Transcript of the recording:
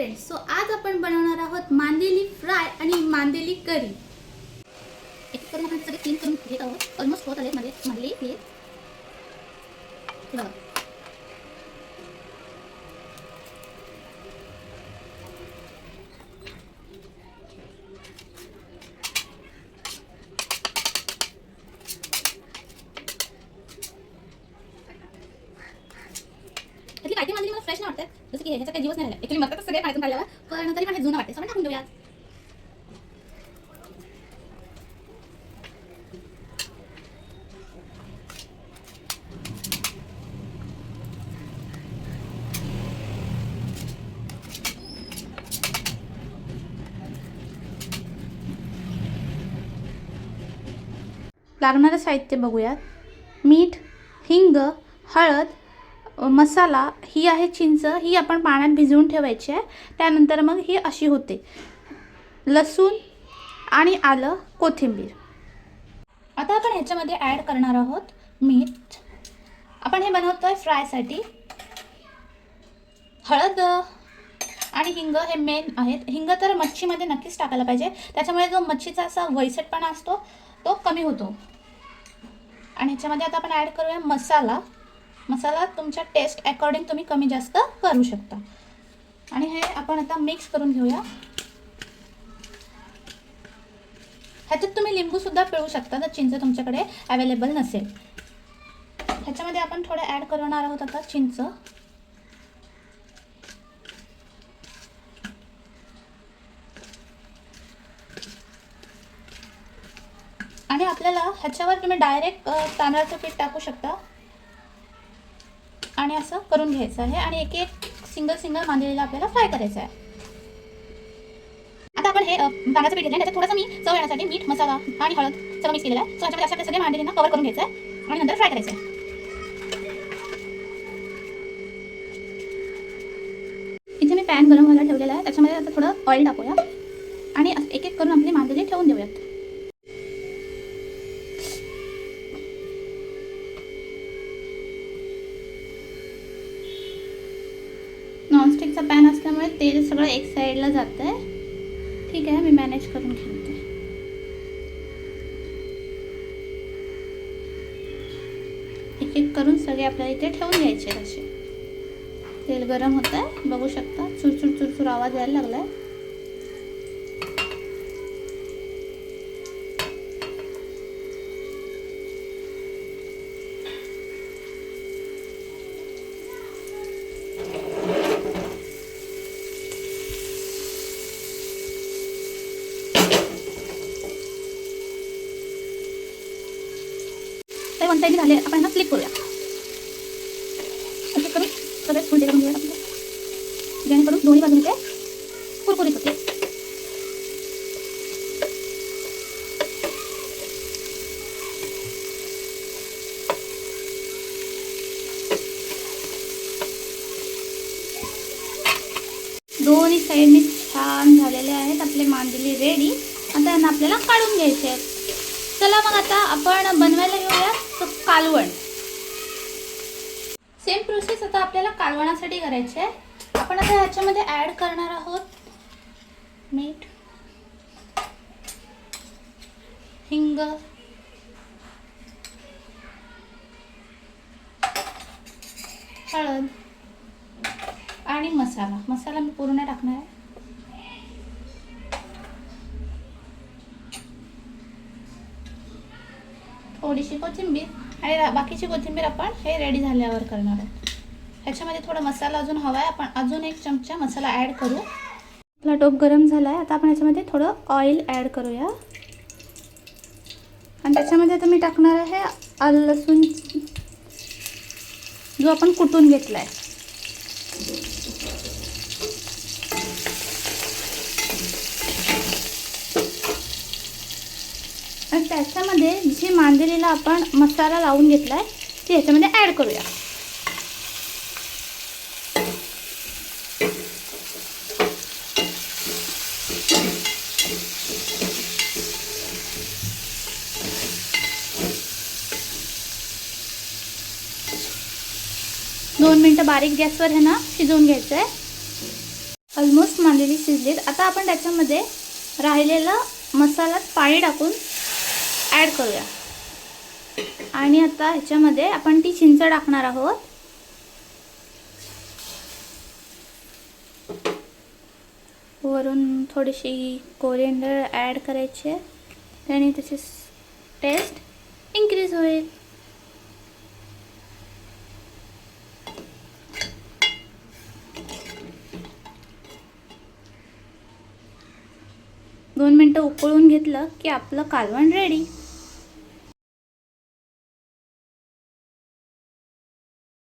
Friends so आज आपण बनवणार आहोत मांदेली फ्राय आणि मांदेली करी. एक करून आपण सगळे क्लीन करून घेत आहोत. ऑलमोस्ट होत आले माझे मांदेली हे. हे बघा त्यातली काही मांदेली मला फ्रेश नाही वाटतात. जसं की ह्याचा काही दिवस नाही राहिला. ॲक्च्युली मरतातच सगळे पाण्यातून काढल्यावर पण तरी पण हे जुनं वाटते सगळं टाकून देऊयात. लागणारं साहित्य बघूयात. मीठ हिंग हळद मसाला ही आहे चिंच ही आपण पाण्यात भिजवून ठेवायची आहे. त्यानंतर मग ही अशी होते. लसूण आणि आलं कोथिंबीर. आता आपण ह्याच्यामध्ये ॲड करणार आहोत मीठ. आपण हे बनवतो आहे फ्रायसाठी हळद आणि हिंग हे मेन आहेत. हिंग तर मच्छीमध्ये नक्कीच टाकायला पाहिजे. त्याच्यामुळे जो मच्छीचा असा वैसटपणा असतो तो कमी होतो. आणि ह्याच्यामध्ये आता आपण ॲड करूया मसाला. मसाला तुमच्या टेस्ट अकॉर्डिंग तुम्ही कमी जास्त करू शकता. आणि हे आपण आता मिक्स करून घेऊया. ह्याच्यात तुम्ही लिंबूसुद्धा पिळू शकता जर चिंच तुमच्याकडे अवेलेबल नसेल. ह्याच्यामध्ये आपण थोडं ॲड करणार आहोत आता चिंच. आणि आपल्याला ह्याच्यावर तुम्ही डायरेक्ट तांदळाचं पीठ टाकू शकता. आणि असं करून घ्यायचं आहे आणि एक एक सिंगल सिंगल मांदेलीला आपल्याला फ्राय करायचं आहे. आता आपण हे अ, तांदळाचं पीठ घेतलं त्याच्यात थोडंसं मी चव येण्यासाठी मीठ मसाला आणि हळद सगळं मिक्स केलेलं आहे. सो ह्याच्यामध्ये असं सगळे मांदेलींना कवर करून घ्यायचं आहे आणि नंतर फ्राय करायचं आहे. इथे मी पॅन गरम व्हायला ठेवलेला आहे. त्याच्यामध्ये आता थोडं ऑइल टाकूया. आणि एक एक करून आपली मांदेली ठेवून देऊयात. नॉनस्टिकचा पॅन असल्यामुळे तेल सगळं एक साईडला जातं आहे ठीक आहे मी मॅनेज करून घेते एक एक करून सगळे आपल्याला इथे ठेवून घ्यायचे असे. तेल गरम होत आहे बघू शकता. चुरचुर चुरचुर आवाज यायला लागला आहे ते वन साईड झाले? आपण स्लिप फ्लिप करूया. असे करून सगळे फुलटे करून घेऊया आपलं जेणेकरून दोन्ही बाजूने ते कुरकुरीत होते दोन्ही साईडने छान झालेले आहेत. आपले मांदेली रेडी आता यांना आपल्याला काढून घ्यायचे आहेत. चला मग आता आपण बनवायला घेऊया कालवण. सेम प्रोसेस आता आपल्याला कालवणासाठी करायची आहे. आपण आता ह्याच्यामध्ये ॲड करणार आहोत. मीठ हिंग. हळद. आणि मसाला. मसाला मी पूर्ण टाकणार आहे. थोडीशी कोथिंबीर आणि बाकीची कोथिंबीर आपण हे रेडी झाल्यावर करणार आहोत. ह्याच्यामध्ये थोडा मसाला अजून हवा आहे आपण अजून एक चमचा मसाला ॲड करू. आपला टोप गरम झाला आहे आता आपण ह्याच्यामध्ये थोडं ऑइल ॲड करूया. आणि त्याच्यामध्ये आता मी टाकणार आहे लसूण जो आपण कुटून घेतला आहे त्याच्यामध्ये जी मांदेलीला आपण मसाला लावून घेतला आहे ते ह्याच्यामध्ये ॲड करूया. दोन मिनटं बारीक गॅसवर हे ना शिजवून घ्यायचं आहे ऑलमोस्ट मांदेली शिजलीत. आता आपण त्याच्यामध्ये राहिलेलं मसाल्यात पाणी टाकून ॲड करूया. आणि आता ह्याच्यामध्ये आपण ती चिंच टाकणार आहोत. वरून थोडीशी कोरिएंडर ॲड करायची आणि त्याने त्याची टेस्ट इन्क्रीज होईल. दोन मिनटं उकळून घेतलं की आपलं कालवण रेडी